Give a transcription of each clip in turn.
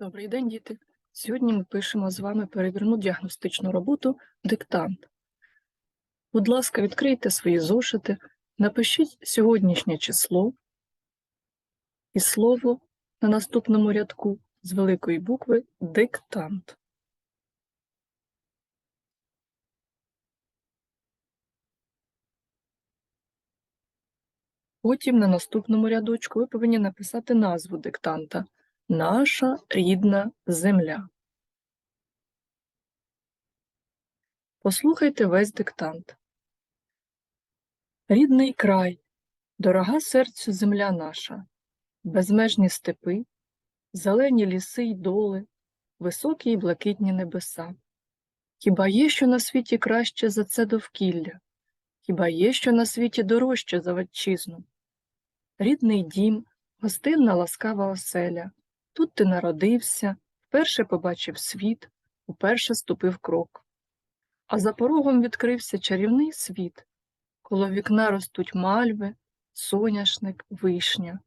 Добрий день, діти. Сьогодні ми пишемо з вами перевірну діагностичну роботу диктант. Будь ласка, відкрийте свої зошити, напишіть сьогоднішнє число і слово на наступному рядку з великої букви диктант. Потім на наступному рядочку ви повинні написати назву диктанта Наша рідна земля. Послухайте весь диктант. Рідний край, дорога серцю земля наша, безмежні степи, зелені ліси й доли, високі й блакитні небеса. Хіба є що на світі краще за це довкілля? Хіба є що на світі дорожче за ватчизну? Рідний дім, гостинна ласкава оселя. Тут ти народився, вперше побачив світ, уперше ступив крок. А за порогом відкрився чарівний світ. Коло вікна ростуть мальви, соняшник, вишня.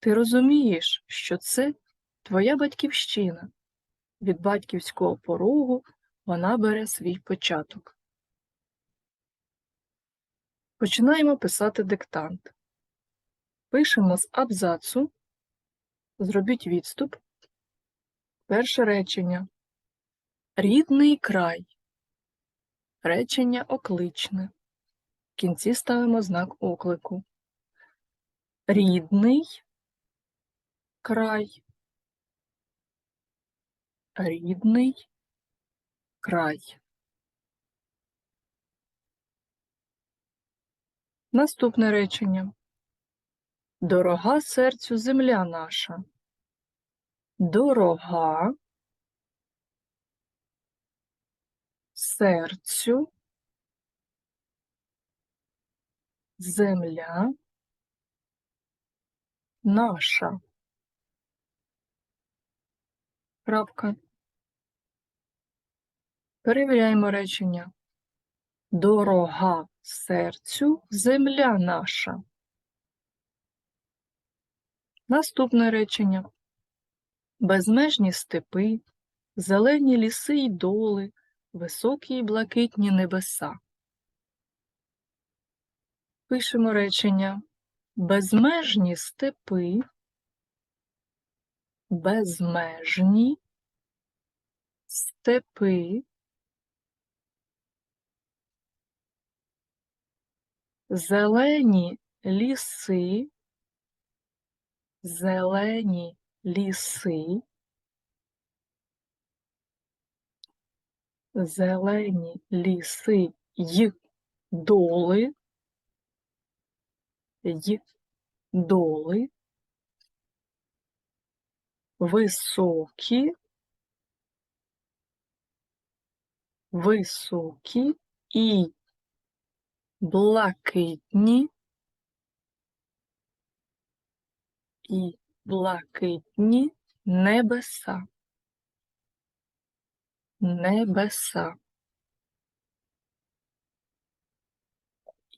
Ти розумієш, що це твоя батьківщина. Від батьківського порогу вона бере свій початок. Починаємо писати диктант. Пишемо з абзацу. Зробіть відступ. Перше речення. Рідний край. Речення окличне. В кінці ставимо знак оклику. Рідний край. Рідний край. Наступне речення. Дорога серцю земля наша. Дорога серцю земля наша. Крапка. Перевіряємо речення. Дорога серцю земля наша. Наступне речення. Безмежні степи, зелені ліси й доли, високі й блакитні небеса. Пишемо речення. Безмежні степи, безмежні степи, зелені ліси, зелені ліси, зелені ліси й доли, й доли, високі, високі і блакитні, і блакитні небеса. Небеса.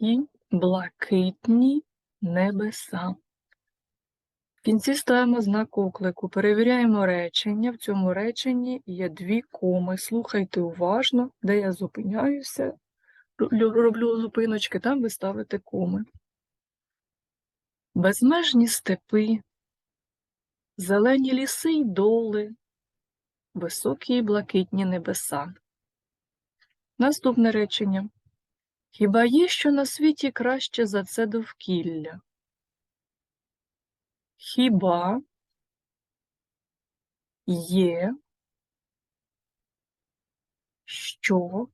І блакитні небеса. В кінці ставимо знак оклику. Перевіряємо речення. В цьому реченні є дві коми. Слухайте уважно, де я зупиняюся. Роблю зупиночки, там ви ставите коми. Безмежні степи, зелені ліси й доли, високі й блакитні небеса. Наступне речення. Хіба є що на світі краще за це довкілля? Хіба є що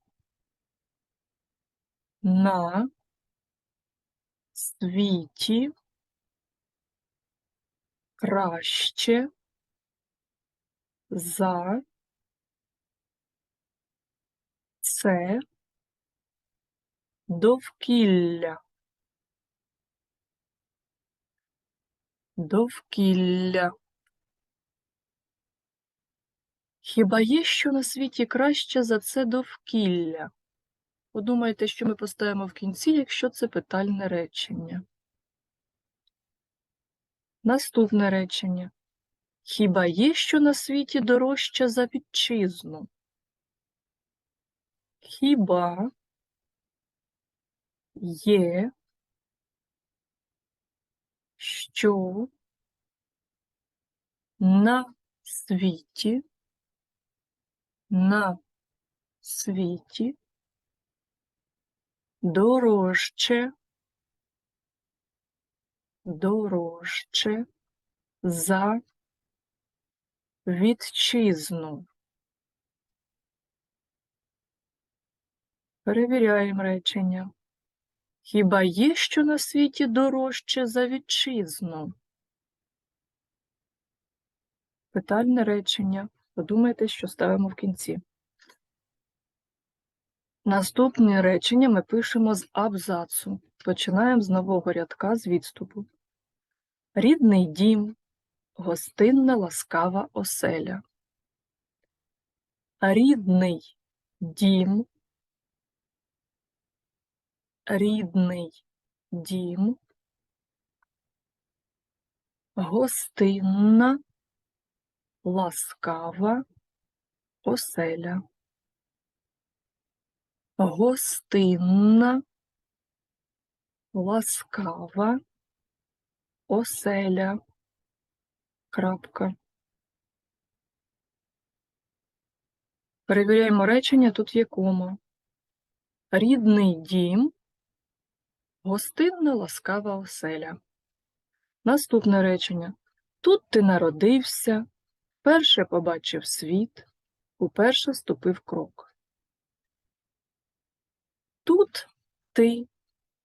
на світі краще за це довкілля. Довкілля. Хіба є що на світі краще за це довкілля? Подумайте, що ми поставимо в кінці, якщо це питальне речення. Наступне речення. Хіба є що на світі дорожче за вітчизну? Хіба є що на світі, на світі дорожче, дорожче за вітчизну. Перевіряємо речення. Хіба є що на світі дорожче за вітчизну? Питальне речення. Подумайте, що ставимо в кінці. Наступне речення ми пишемо з абзацу. Починаємо з нового рядка з відступу. Рідний дім, гостинна ласкава оселя. Рідний дім, рідний дім, гостинна ласкава оселя. Гостинна ласкава оселя. Крапка. Перевіряємо речення, тут є кома. Рідний дім, гостинна ласкава оселя. Наступне речення. Тут ти народився, вперше побачив світ, уперше ступив крок. Тут ти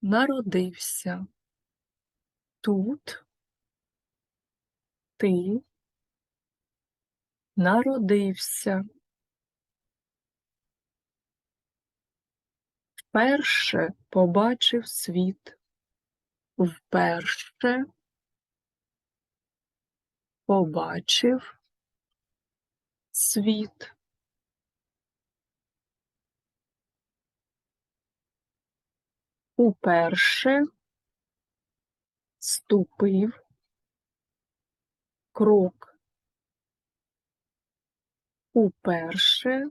народився. Тут ти народився. Вперше побачив світ. Вперше побачив світ. Уперше ступив крок. Уперше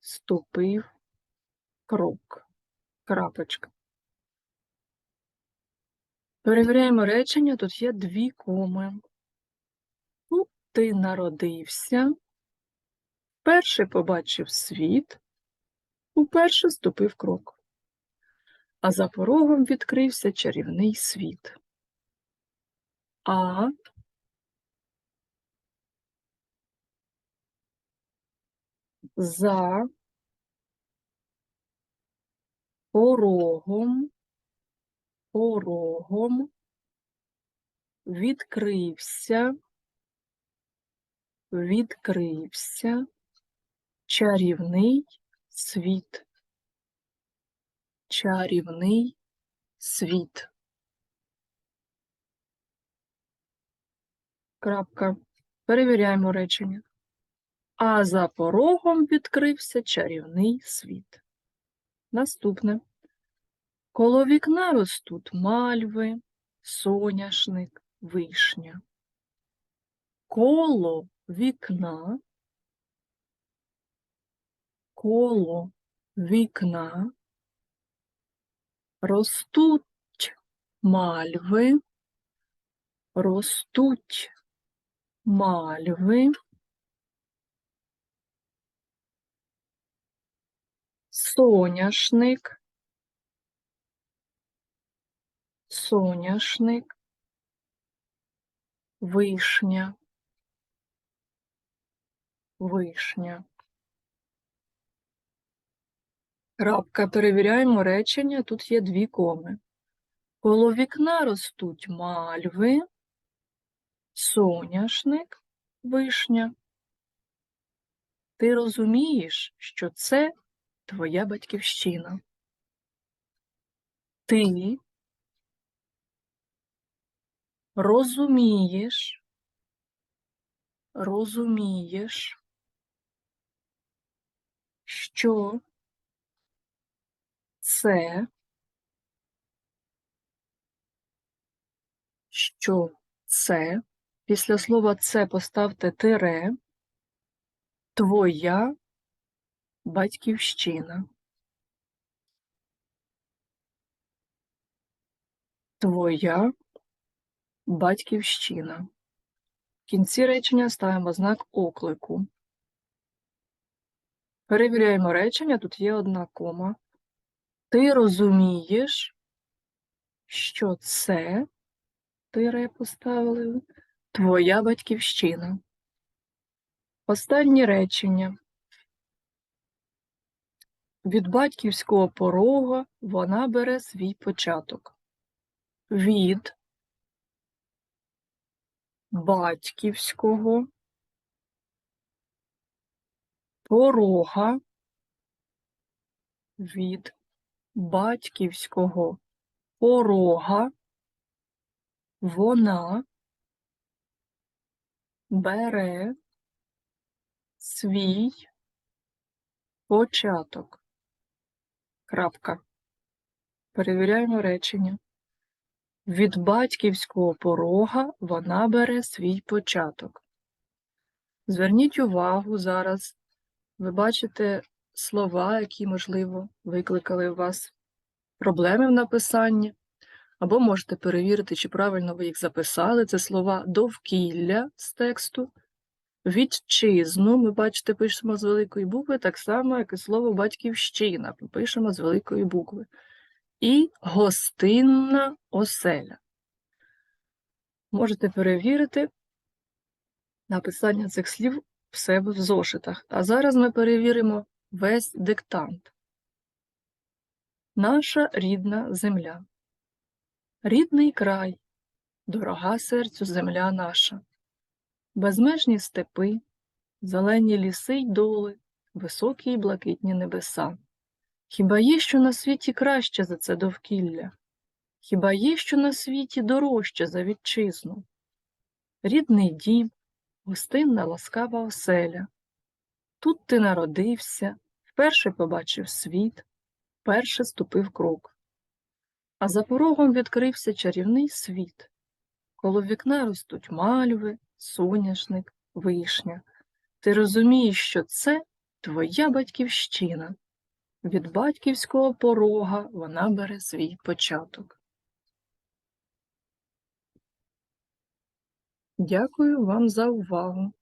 ступив крок. Крапочка. Перевіряємо речення, тут є дві коми. Тут ти народився, вперше побачив світ, уперше ступив крок. А за порогом відкрився чарівний світ. А. За. Порогом, порогом. Відкрився, відкрився. Чарівний світ. Чарівний світ. Крапка. Перевіряємо речення. А за порогом відкрився чарівний світ. Наступне. Коло вікна ростуть мальви, соняшник, вишня. Коло вікна, коло вікна ростуть мальви, ростуть мальви, соняшник, соняшник, вишня, вишня. Крапка. Перевіряємо речення. Тут є дві коми. Коло вікна ростуть мальви, соняшник, вишня. Ти розумієш, що це твоя батьківщина. Ти розумієш, розумієш, що це, що це Після слова це поставте тире. Твоя батьківщина. Твоя батьківщина. В кінці речення ставимо знак оклику. Перевіряємо речення, тут є одна кома. Ти розумієш, що це тире поставили твоя батьківщина. Останнє речення. Від батьківського порога вона бере свій початок. Від батьківського порога від батьківського порога вона бере свій початок. Крапка. Перевіряємо речення. Від батьківського порога вона бере свій початок. Зверніть увагу зараз. Ви бачите слова, які, можливо, викликали у вас проблеми в написанні, або можете перевірити, чи правильно ви їх записали. Це слова довкілля з тексту, вітчизну. Ми бачите, пишемо з великої букви, так само, як і слово батьківщина. Ми Пишемо з великої букви. І гостинна оселя. Можете перевірити написання цих слів в себе в зошитах. А зараз ми перевіримо весь диктант. Наша рідна земля. Рідний край, дорога серцю земля наша. Безмежні степи, зелені ліси й доли, високі й блакитні небеса. Хіба є що на світі краще за це довкілля? Хіба є що на світі дорожче за вітчизну? Рідний дім, гостинна ласкава оселя. Тут ти народився, вперше побачив світ, вперше ступив крок. А за порогом відкрився чарівний світ. Коло вікна ростуть мальви, соняшник, вишня. Ти розумієш, що це твоя батьківщина. Від батьківського порога вона бере свій початок. Дякую вам за увагу.